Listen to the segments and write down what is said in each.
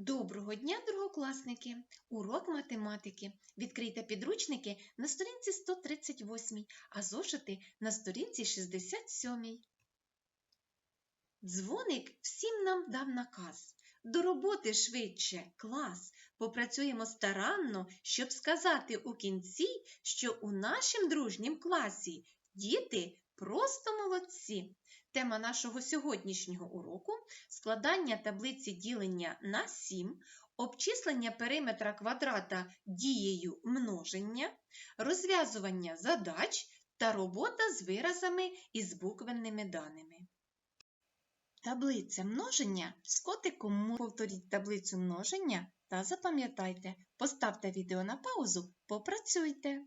Доброго дня, другокласники! Урок математики. Відкрийте підручники на сторінці 138, а зошити на сторінці 67. Дзвоник всім нам дав наказ. До роботи швидше, клас. Попрацюємо старанно, щоб сказати у кінці, що у нашім дружнім класі діти просто молодці. Тема нашого сьогоднішнього уроку складання таблиці ділення на 7, обчислення периметра квадрата дією множення, розв'язування задач та робота з виразами із буквенними даними. Таблиця множення з котиком повторіть таблицю множення та запам'ятайте, поставте відео на паузу, попрацюйте.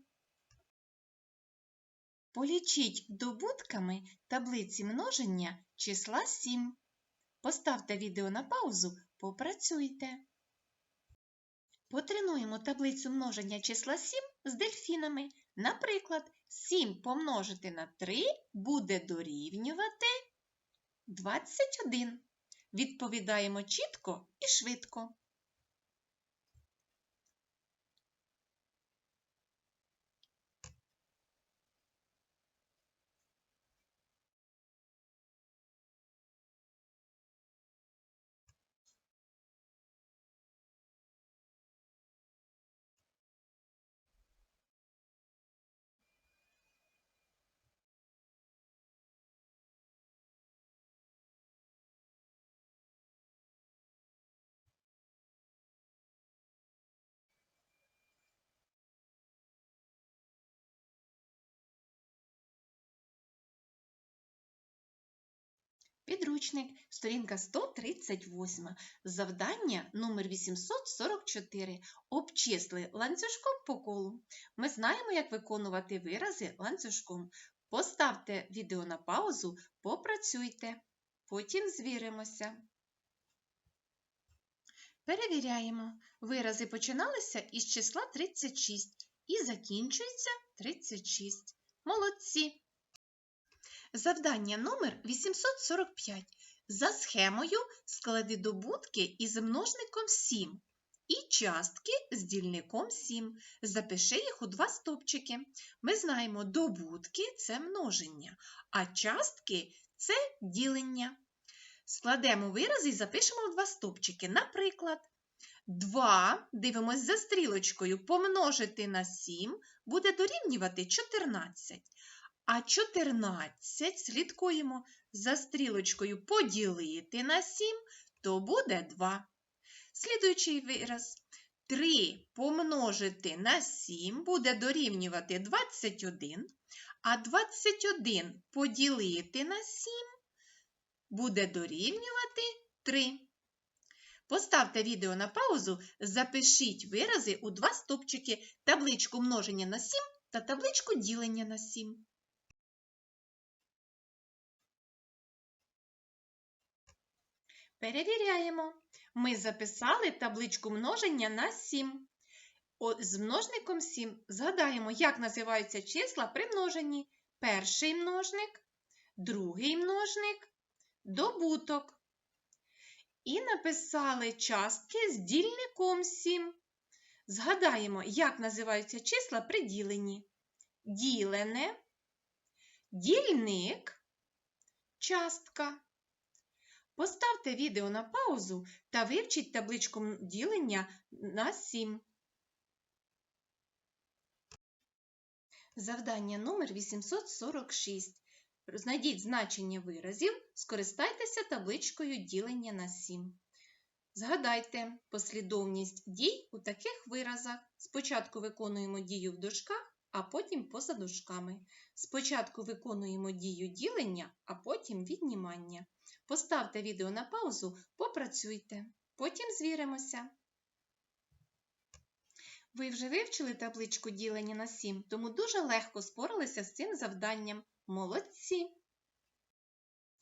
Полічіть добутками таблиці множення числа 7. Поставте відео на паузу, попрацюйте. Потренуємо таблицю множення числа 7 з дельфінами. Наприклад, 7 помножити на 3 буде дорівнювати 21. Відповідаємо чітко і швидко. Підручник, сторінка 138. Завдання номер 844. Обчисли ланцюжком по колу. Ми знаємо, як виконувати вирази ланцюжком. Поставте відео на паузу, попрацюйте. Потім звіримося. Перевіряємо. Вирази починалися із числа 36 і закінчуються 36. Молодці! Завдання номер 845. За схемою склади добутки із множником 7 і частки з дільником 7. Запиши їх у два стопчики. Ми знаємо, добутки це множення, а частки це ділення. Складемо вирази і запишемо у два стопчики. Наприклад, 2, дивимось за стрілочкою, помножити на 7 буде дорівнювати 14. А 14 слідкуємо за стрілочкою поділити на 7, то буде 2. Слідуючий вираз. 3 помножити на 7 буде дорівнювати 21, а 21 поділити на 7 буде дорівнювати 3. Поставте відео на паузу, запишіть вирази у два стопчики табличку множення на 7 та табличку ділення на 7. Перевіряємо. Ми записали табличку множення на 7. З множником 7 згадаємо, як називаються числа при множенні. Перший множник, другий множник, добуток. І написали частки з дільником 7. Згадаємо, як називаються числа при діленні. Ділене, дільник, частка. Поставте відео на паузу та вивчіть табличку ділення на 7. Завдання номер 846. Знайдіть значення виразів, скористайтеся табличкою ділення на 7. Згадайте послідовність дій у таких виразах. Спочатку виконуємо дію в дужках, а потім поза дужками. Спочатку виконуємо дію ділення, а потім віднімання. Поставте відео на паузу, попрацюйте. Потім звіримося. Ви вже вивчили табличку ділення на 7, тому дуже легко споралися з цим завданням. Молодці!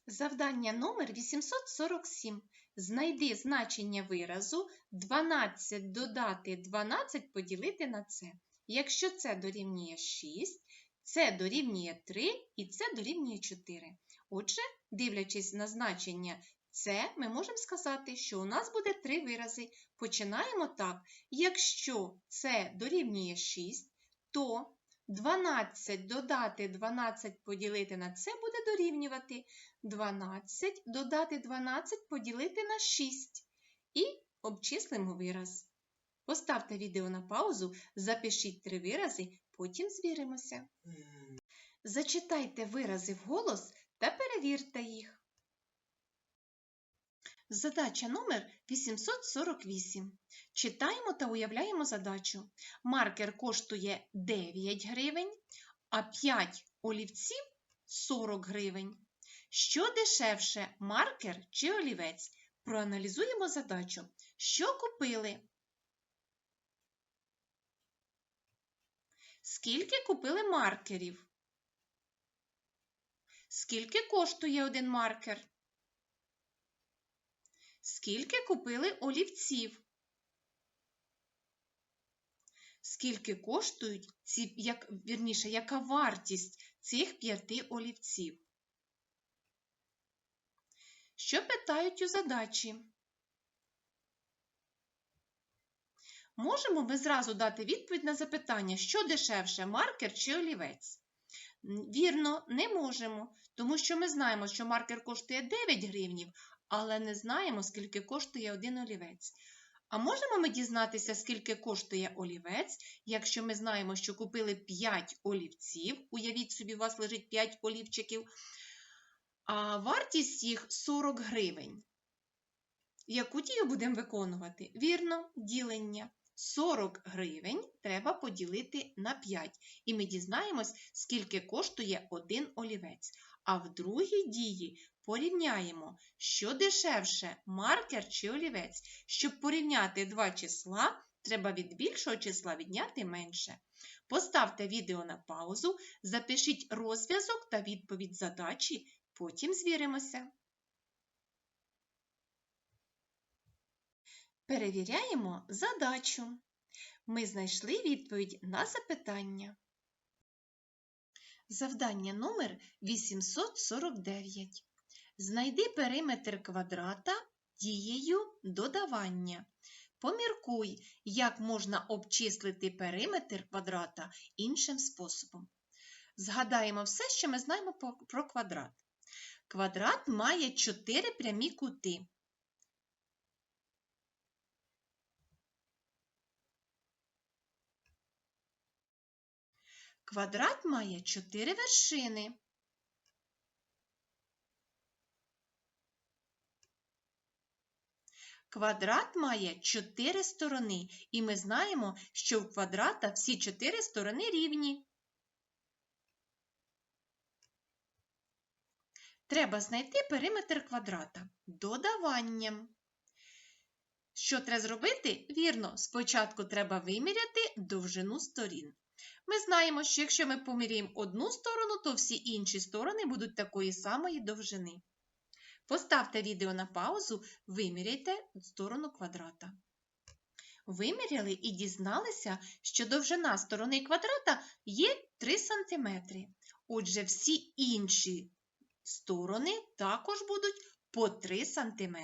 Завдання номер 847. Знайди значення виразу 12 додати 12 поділити на це. Якщо це дорівнює 6, це дорівнює 3 і це дорівнює 4. Отже, дивлячись на значення Це ми можемо сказати, що у нас буде три вирази. Починаємо так. Якщо це дорівнює 6, то 12 додати 12 поділити на це буде дорівнювати 12 додати 12 поділити на 6. І обчислимо вираз. Поставте відео на паузу, запишіть три вирази, потім звіримося. Зачитайте вирази вголос та перевірте їх. Задача номер 848. Читаємо та уявляємо задачу. Маркер коштує 9 гривень, а 5 олівців 40 гривень. Що дешевше маркер чи олівець? Проаналізуємо задачу. Що купили? Скільки купили маркерів? Скільки коштує один маркер? Скільки купили олівців? Скільки коштують ці, як, вірніше, яка вартість цих п'яти олівців? Що питають у задачі? Можемо ми зразу дати відповідь на запитання, що дешевше, маркер чи олівець? Вірно, не можемо, тому що ми знаємо, що маркер коштує 9 гривнів, але не знаємо, скільки коштує один олівець. А можемо ми дізнатися, скільки коштує олівець, якщо ми знаємо, що купили 5 олівців, уявіть собі, у вас лежить 5 олівчиків, а вартість їх 40 гривень. Яку дію будемо виконувати? Вірно, ділення. 40 гривень треба поділити на 5. І ми дізнаємось, скільки коштує один олівець. А в другій дії порівняємо, що дешевше маркер чи олівець. Щоб порівняти два числа, треба від більшого числа відняти менше. Поставте відео на паузу, запишіть розв'язок та відповідь задачі, потім звіримося. Перевіряємо задачу. Ми знайшли відповідь на запитання. Завдання номер 849. Знайди периметр квадрата дією додавання. Поміркуй, як можна обчислити периметр квадрата іншим способом. Згадаємо все, що ми знаємо про квадрат. Квадрат має 4 прямі кути. Квадрат має 4 вершини. Квадрат має 4 сторони, і ми знаємо, що в квадрата всі 4 сторони рівні. Треба знайти периметр квадрата додаванням. Що треба зробити? Вірно, спочатку треба виміряти довжину сторін. Ми знаємо, що якщо ми поміряємо одну сторону, то всі інші сторони будуть такої самої довжини. Поставте відео на паузу, виміряйте сторону квадрата. Виміряли і дізналися, що довжина сторони квадрата є 3 см. Отже, всі інші сторони також будуть по 3 см.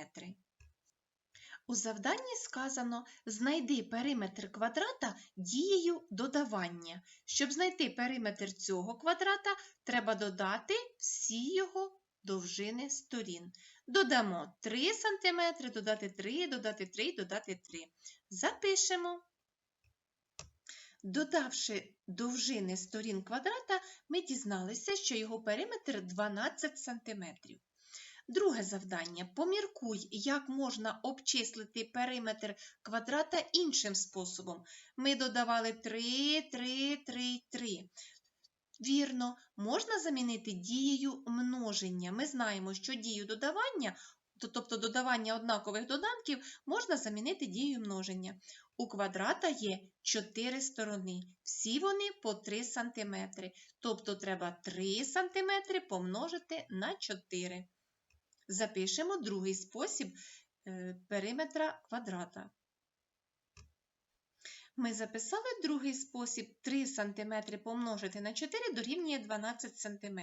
У завданні сказано знайди периметр квадрата дією додавання. Щоб знайти периметр цього квадрата, треба додати всі його довжини сторін. Додамо 3 см, додати 3, додати 3, додати 3. Запишемо. Додавши довжини сторін квадрата, ми дізналися, що його периметр 12 см. Друге завдання. Поміркуй, як можна обчислити периметр квадрата іншим способом. Ми додавали 3, 3, 3, 3. Вірно, можна замінити дією множення. Ми знаємо, що дію додавання, тобто додавання однакових доданків, можна замінити дією множення. У квадрата є 4 сторони, всі вони по 3 см. Тобто треба 3 см помножити на 4 Запишемо другий спосіб е, периметра квадрата. Ми записали другий спосіб 3 см помножити на 4 дорівнює 12 см.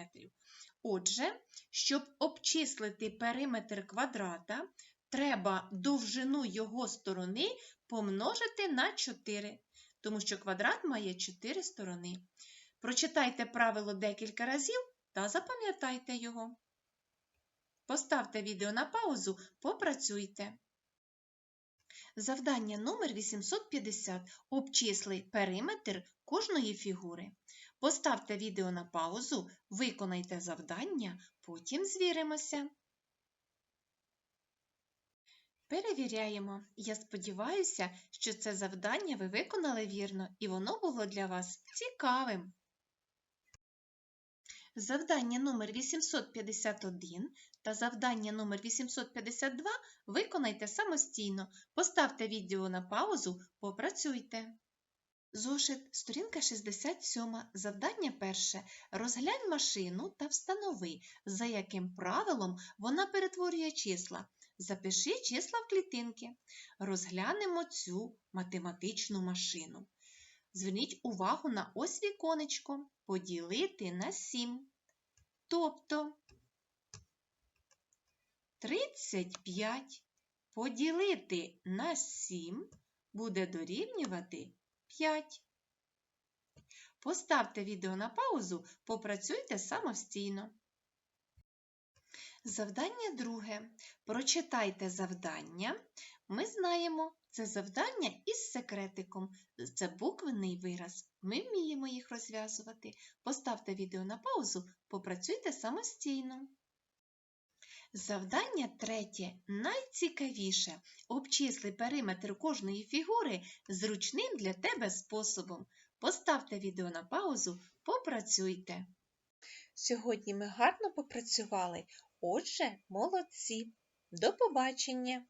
Отже, щоб обчислити периметр квадрата, треба довжину його сторони помножити на 4, тому що квадрат має 4 сторони. Прочитайте правило декілька разів та запам'ятайте його. Поставте відео на паузу, попрацюйте. Завдання номер 850. Обчисли периметр кожної фігури. Поставте відео на паузу, виконайте завдання, потім звіримося. Перевіряємо. Я сподіваюся, що це завдання ви виконали вірно і воно було для вас цікавим. Завдання номер 851 та завдання номер 852 виконайте самостійно. Поставте відео на паузу, попрацюйте. Зошит, сторінка 67. Завдання перше. Розглянь машину та встанови, за яким правилом вона перетворює числа. Запиши числа в клітинки. Розглянемо цю математичну машину. Зверніть увагу на ось віконечко. Поділити на 7. Тобто 35 поділити на 7 буде дорівнювати 5. Поставте відео на паузу, попрацюйте самостійно. Завдання друге. Прочитайте завдання. Ми знаємо, це завдання із секретиком. Це буквенний вираз. Ми вміємо їх розв'язувати. Поставте відео на паузу, попрацюйте самостійно. Завдання третє найцікавіше. Обчисли периметр кожної фігури зручним для тебе способом. Поставте відео на паузу, попрацюйте. Сьогодні ми гарно попрацювали, отже, молодці. До побачення!